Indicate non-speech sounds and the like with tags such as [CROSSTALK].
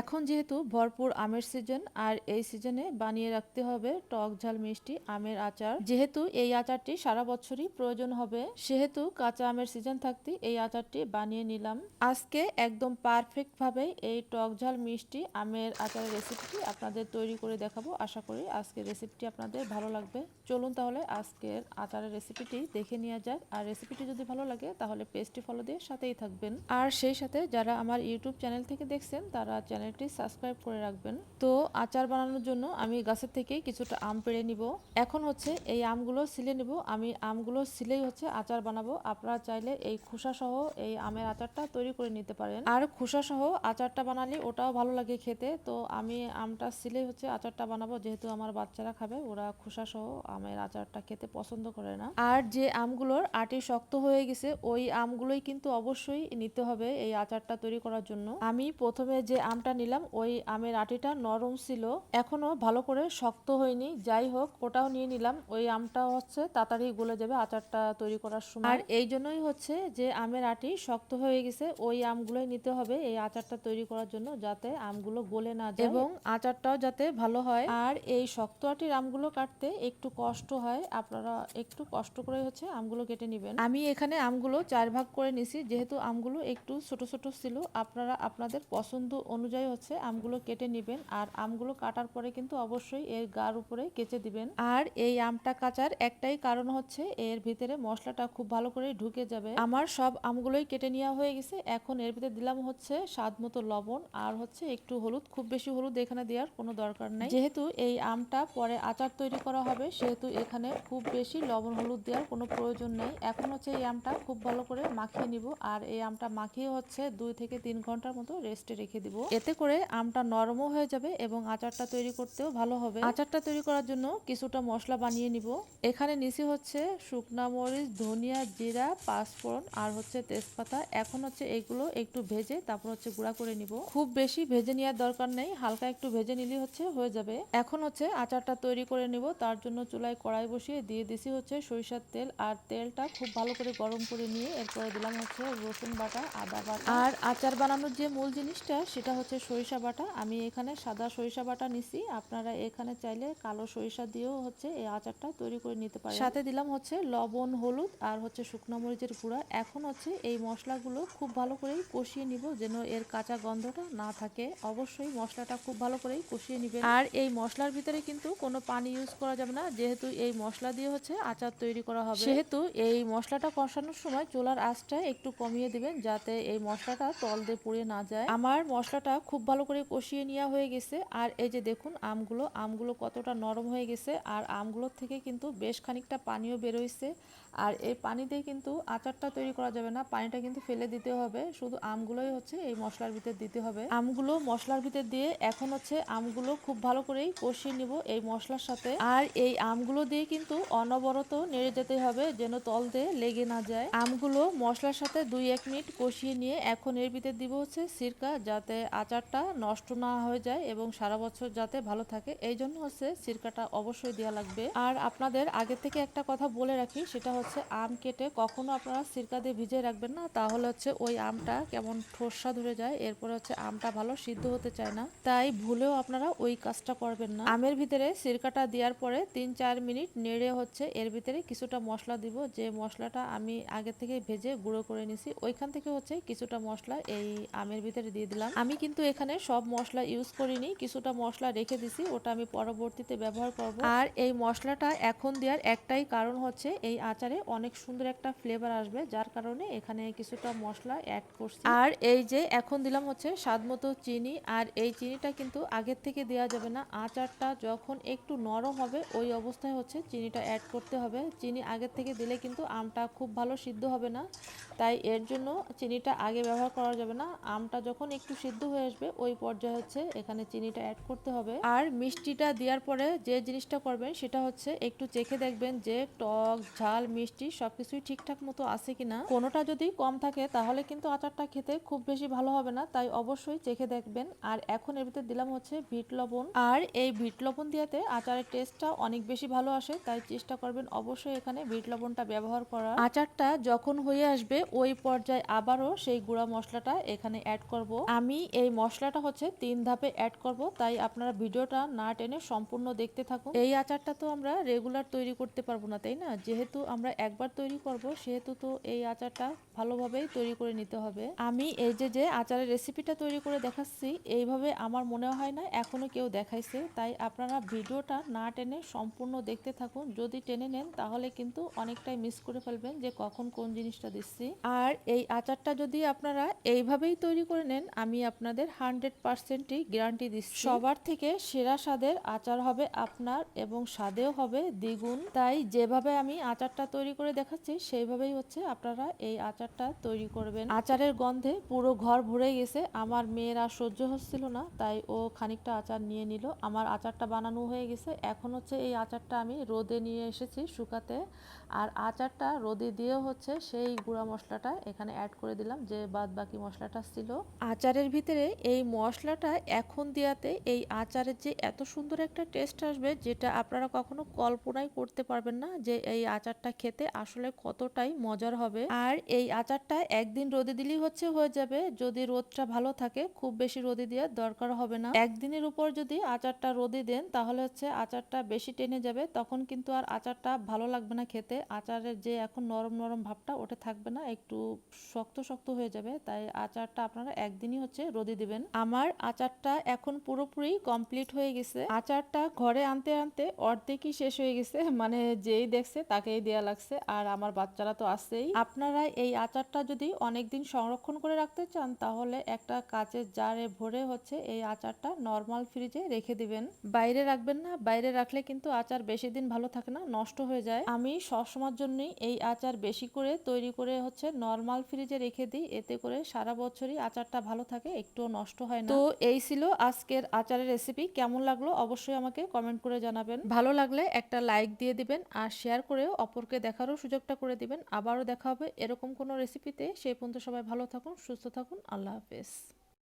এখন যেহেতু ভরপুর আমের সিজন আর এই সিজনে বানিয়ে রাখতে হবে টক ঝাল মিষ্টি আমের আচার। যেহেতু এই আচারটি সারা বছরই প্রয়োজন হবে, সেহেতু কাঁচা আমের সিজন থাকতে এই আচারটি বানিয়ে নিলাম। আজকে একদম পারফেক্ট ভাবে এই টক ঝাল মিষ্টি আমের আচারের রেসিপিটি আপনাদের তৈরি করে দেখাবো। আশা করি আজকের রেসিপিটি আপনাদের ভালো লাগবে। চলুন তাহলে আজকের আচারের রেসিপিটি দেখে নেওয়া যাক। আর রেসিপিটি যদি ভালো লাগে, তাহলে পেজটি ফলো দিয়ে সাথেই থাকবেন। আর সেই সাথে যারা আমার ইউটিউব চ্যানেল থেকে দেখছেন, তারা চ্যানেলটি সাবস্ক্রাইব করে রাখবেন। তো আচার বানানোর জন্য আমি গাছের থেকে কিছুটা আম পেড়ে নিব। এখন হচ্ছে এই আমগুলো সিলে নিব। আমি আমগুলো সিলেই হচ্ছে আচার বানাবো। আপনারা চাইলে এই খোসা সহ এই আমের আচারটা তৈরি করে নিতে পারেন। আর খোসা সহ আচারটা বানালে ওটাও ভালো লাগে খেতে। তো আমি আমটা সিলেই হচ্ছে আচারটা বানাবো। যেহেতু আমার বাচ্চারা খাবে, ওরা খোসা সহ আমের আচারটা খেতে পছন্দ করে না। আর যে আমগুলোর আটি শক্ত হয়ে গেছে, ওই আমগুলোই কিন্তু অবশ্যই নিতে হবে এই আচারটা তৈরি করার জন্য। আমি প্রথমে যে আমটা নিলাম। ওই আমের আটিটা নরম ছিল। এখনও ভালো করে শক্ত হয়নি। যাই হোক ওটাও নিয়ে নিলাম। ওই আমটা হচ্ছে তাড়াতাড়ি গলে যাবে আচারটা তৈরি করার সময়। আর এই জন্যই হচ্ছে যে আমের আটি শক্ত হয়ে গেছে ওই আমগুলোই নিতে হবে এই আচারটা তৈরি করার জন্য যাতে আমগুলো গলে না যায়। এবং আচারটাও যাতে ভালো হয়। আর এই শক্ত আটির আমগুলো কাটতে একটু কষ্ট হয়। আপনারা একটু কষ্ট করে হচ্ছে আমগুলো কেটে নেবেন। আমি এখানে আমগুলো চার ভাগ করে নিছি। যেহেতু আমগুলো একটু ছোট ছোট ছিল আপনারা আপনাদের পছন্দ অনুযায়ী হচ্ছে আমগুলো কেটে নেবেন আর আমগুলো কাটার পরে কিন্তু অবশ্যই এর গার উপরে কেচে দিবেন। আর এই আমটা কাচার একটাই কারণ হচ্ছে এর ভিতরে মশলাটা খুব ভালো করে ঢুকে যাবে। আমার সব আমগুলোই কেটে নেওয়া হয়ে গেছে। এখন এর ভিতরে দিলাম হচ্ছে স্বাদ মতো লবণ আর হচ্ছে একটু হলুদ। খুব বেশি হলুদ এখানে দেওয়ার কোনো দরকার নাই। যেহেতু এই আমটা পরে আচার তৈরি করা হবে, সেহেতু এখানে খুব বেশি লবণ হলুদ দেওয়ার কোনো প্রয়োজন নেই। এখন হচ্ছে এই আমটা খুব ভালো করে মাখিয়ে নিব। আর এই আমটা মাখিয়ে হচ্ছে দুই থেকে তিন ঘণ্টার মতো রেস্টে রেখে দিব। এতে করে আমটা নরমও হয়ে যাবে এবং আচারটা তৈরি করতেও ভালো হবে। আচারটা তৈরি করার জন্য কিছুটা মশলা বানিয়ে নিব। এখানে নিচে হচ্ছে শুকনা মরিচ, ধনিয়া জিরা, পাঁচফোড়ন আর হচ্ছে তেজপাতা। এখন হচ্ছে এগুলো একটু ভেজে তারপর হচ্ছে গুঁড়া করে নিব। খুব বেশি ভেজে নেওয়ার দরকার নেই, হালকা একটু ভেজে নিলে হচ্ছে হয়ে যাবে। এখন হচ্ছে আচারটা তৈরি করে নিব। তার জন্য চুলায় কড়াই বসিয়ে দিয়ে দিছি হচ্ছে সরিষার তেল আর তেলটা খুব ভালো করে গরম করে নিয়ে এরপরে দিলাম হচ্ছে রসুন বাটা, আদা বাটা। আর আচার বানানোর যে মূল জিনিসটা সেটা হচ্ছে সরিষা বাটা। আমি এখানে সাদা সরিষা বাটা নিছি। আপনারা এখানে চাইলে কালো সরিষা দিয়েও হচ্ছে এই আচারটা তৈরি করে নিতে পারেন। সাথে দিলাম হচ্ছে লবণ, হলুদ আর হচ্ছে শুকনো মরিচের গুঁড়া। এখন হচ্ছে এই মশলাগুলো খুব ভালো করেই কষিয়ে নিব যেন এর কাঁচা গন্ধটা না থাকে। অবশ্যই মশলাটা খুব ভালো করেই কষিয়ে নিবেন। আর এই মশলার ভিতরে কিন্তু কোনো পানি ইউজ করা যাবে না। যেহেতু এই মশলা দিয়ে হচ্ছে আচার তৈরি করা হবে। সেহেতু এই মশলাটা কষানোর সময় চুলার আঁচটা একটু কমিয়ে দিবেন যাতে এই মশলাটা তল দিয়ে পুড়ে না যায়। আমার মশলাটা খুব ভালো করে কষিয়ে নেওয়া হয়ে গেছে। আর এই যে দেখুন, আমগুলো আমগুলো কতটা নরম হয়ে গেছে। আর আমগুলোর থেকে কিন্তু বেশ খানিকটা পানিও বেরোইছে আর এই পানি দিয়ে কিন্তু আচারটা তৈরি করা যাবে না। পানিটা কিন্তু ফেলে দিতে হবে। শুধু আমগুলোই হচ্ছে এই মশলার ভিতর দিতে হবে। আমগুলো মশলার ভিতর দিয়ে এখন হচ্ছে আমগুলো খুব ভালো করেই কষিয়ে নিব এই মশলার সাথে। আর এই আমগুলো দিয়ে কিন্তু অনবরত নেড়ে যেতে হবে যেন তল দিয়ে লেগে না যায়। আমগুলো মশলার সাথে দুই, এক মিনিট কষিয়ে নিয়ে এখন এর ভিতর দিব হচ্ছে সিরকা, যাতে আচারটা নষ্ট না হয়ে যায় এবং সারা বছর যাতে ভালো থাকে, এই জন্য হচ্ছে সিরকাটা অবশ্যই দেওয়া লাগবে। আর আপনাদের আগে থেকে একটা কথা বলে রাখি, সেটা হচ্ছে আম কেটে কখনো আপনারা সিরকা দিয়ে ভিজে রাখবেন না, তাহলে হচ্ছে ওই আমটা কেমন ঠোসা ধরে যায়, এরপরে হচ্ছে আমটা ভালো সিদ্ধ হতে চায় না। তাই ভুলেও আপনারা ওই কাজটা করবেন না। আমের ভিতরে সিরকাটা দেওয়ার পরে তিন চার মিনিট নেড়ে হচ্ছে এর ভিতরে কিছুটা মশলা দিব, যে মশলাটা আমি আগে থেকে ভেজে গুঁড়ো করে নিছি, ওইখান থেকে হচ্ছে কিছুটা মশলা এই আমের ভিতরে দিয়ে দিলাম। আমি কিন্তু এখানে সব মশলা ইউজ করিনি, কিছুটা মশলা রেখে দিছি, ওটা আমি পরবর্তীতে ব্যবহার করব। আর এই মশলাটা এখন দেওয়ার একটাই কারণ হচ্ছে, এই আচারে অনেক সুন্দর একটা ফ্লেভার আসবে, যার কারণে এখানে কিছুটা মশলা অ্যাড করছি। আর এই যে এখন দিলাম হচ্ছে স্বাদ মতো চিনি, আর এই চিনিটা কিন্তু আগের থেকে দেওয়া যাবে না। আচারটা যখন একটু নরম হবে, ওই অবস্থায় হচ্ছে চিনিটা অ্যাড করতে হবে। চিনি আগের থেকে দিলে কিন্তু আমটা খুব ভালো সিদ্ধ হবে না, তাই এর জন্য চিনিটা আগে ব্যবহার করা যাবে না। আমটা যখন একটু সিদ্ধ হয়ে আসবে, ওই পর্যায়ে হচ্ছে এখানে চিনিটা অ্যাড করতে হবে। আর মিষ্টিটা দেওয়ার পরে যে জিনিসটা করবেন সেটা হচ্ছে একটু চেখে দেখবেন যে টক, ঝাল, মিষ্টি সবকিছুই ঠিকঠাক মতো আছে কিনা। কোনোটা যদি কম থাকে তাহলে কিন্তু আচারটা খেতে খুব বেশি ভালো হবে না, তাই অবশ্যই চেখে দেখবেন। আর এখন এর ভিতরে দিলাম হচ্ছে ভিট লবণ। আর এই ভিট লবণ দিয়াতে আচারের টেস্টটা অনেক বেশি ভালো আসে, তাই চেষ্টা করবেন অবশ্যই এখানে ভিট লবণটা ব্যবহার করা। আচারটা যখন হয়ে আসবে, ওই পর্যায়ে আবারও সেই গুঁড়া মশলাটা এখানে অ্যাড করব। আমি এই মশলাটা হচ্ছে তিন ধাপে অ্যাড করব, তাই আপনারা ভিডিওটা না টেনে সম্পূর্ণ দেখতে থাকুন। এই আচারটা তো আমরা রেগুলার তৈরি করতে পারব না, তাই না? যেহেতু আমরা একবার তৈরি করব, সেহেতু তো এই আচারটা ভালোভাবেই তৈরি করে নিতে হবে। আমি এই যে যে আচারের রেসিপিটা তৈরি করে দেখাচ্ছি, এইভাবে আমার মনে হয় না, এখনও কেউ দেখাইছে। তাই আপনারা ভিডিওটা না টেনে সম্পূর্ণ দেখতে থাকুন। যদি টেনে নেন, তাহলে কিন্তু অনেকটাই মিস করে ফেলবেন যে কখন কোন জিনিসটা দিচ্ছি। আর এই আচারটা যদি আপনারা এইভাবেই তৈরি করে নেন, আমি আপনাদের হান্ড্রেড পার্সেন্টই গ্যারান্টি দিচ্ছি। সবার থেকে সেরা স্বাদের আচার হবে আপনার এবং স্বাদেও হবে দ্বিগুণ। তাই যেভাবে আমি আচারটা তৈরি করে দেখাচ্ছি সেইভাবেই হচ্ছে আপনারা এই আচারটা তৈরি করবেন। আচারের গন্ধে পুরো ঘর ভরে গেছে। আমার মেয়ের আর সহ্য হচ্ছিল না তাই ও খানিকটা আচার নিয়ে নিল। আমার আচারটা বানানো হয়ে গেছে। এখন হচ্ছে এই আচারটা আমি রোদে নিয়ে এসেছি শুকাতে। আর আচারটা রোদে দিয়ে হচ্ছে সেই গুঁড়া মশলাটা এখানে অ্যাড করে দিলাম যে বাদ বাকি মশলাটা ছিল। আচারের ভিতরে এই মশলাটা এখন দেওয়াতে এই আচারের যে এত সুন্দর একটা টেস্ট আসবে, যেটা আপনারা কখনো কল্পনাই করতে পারবেন না যে এই আচারটা খেতে আসলে কতটাই মজার হবে। আর এই আচারটা একদিন রোদে দিলেই হচ্ছে, হয়ে যাবে। যদি রোদটা ভালো থাকে, খুব বেশি রোদে দেওয়ার দরকার হবে না। একদিনের উপর যদি আচারটা রোদে দেন, তাহলে হচ্ছে আচারটা বেশি টেনে যাবে। তখন কিন্তু আর আচারটা ভালো লাগবে না খেতে। আচারের যে এখন নরম নরম ভাবটা, ওটা থাকবে না। একটু শক্ত শক্ত হয়ে যাবে। তাই আচারটা আপনারা একদিনই হচ্ছে রোদে দিবেন। আমার আচারটা এখন পুরোপুরি কমপ্লিট হয়ে গেছে। আচারটা ঘরে আনতে আনতে অর্ধেকই শেষ হয়ে গেছে। [LAUGHS] মানে যেই দেখছে তাকেই দেয়া লাগছে। আর আমার বাচ্চারা তো আছেই। আপনারা এই আচারটা যদি অনেকদিন সংরক্ষণ করে রাখতে চান, তাহলে একটা কাচের জারে ভরে হচ্ছে এই আচারটা নর্মাল ফ্রিজে রেখে দিবেন। বাইরে রাখবেন না। বাইরে রাখলে কিন্তু আচার বেশি দিন ভালো থাকে না, নষ্ট হয়ে যায়। আমি সবসময়ের জন্যই এই আচার বেশি করে তৈরি করে হচ্ছে নর্মাল ফ্রিজে রেখে দিই। এতে করে সারা বছরই আচারটা ভালো থাকে, একটুও নষ্ট হয় না। তো এই ছিল আজকের আচারের রেসিপি কেমন লাগল অবশ্যই আমাকে কমেন্ট করে জানাবেন। ভালো লাগলে একটা লাইক দিয়ে দিবেন আর শেয়ার করেও অপরকে দেখারও সুযোগটা করে দিবেন। আবারও দেখা হবে এরকম কোনো রেসিপিতে সেই পর্যন্ত সবাই ভালো থাকুন, সুস্থ থাকুন। আল্লাহ হাফেজ।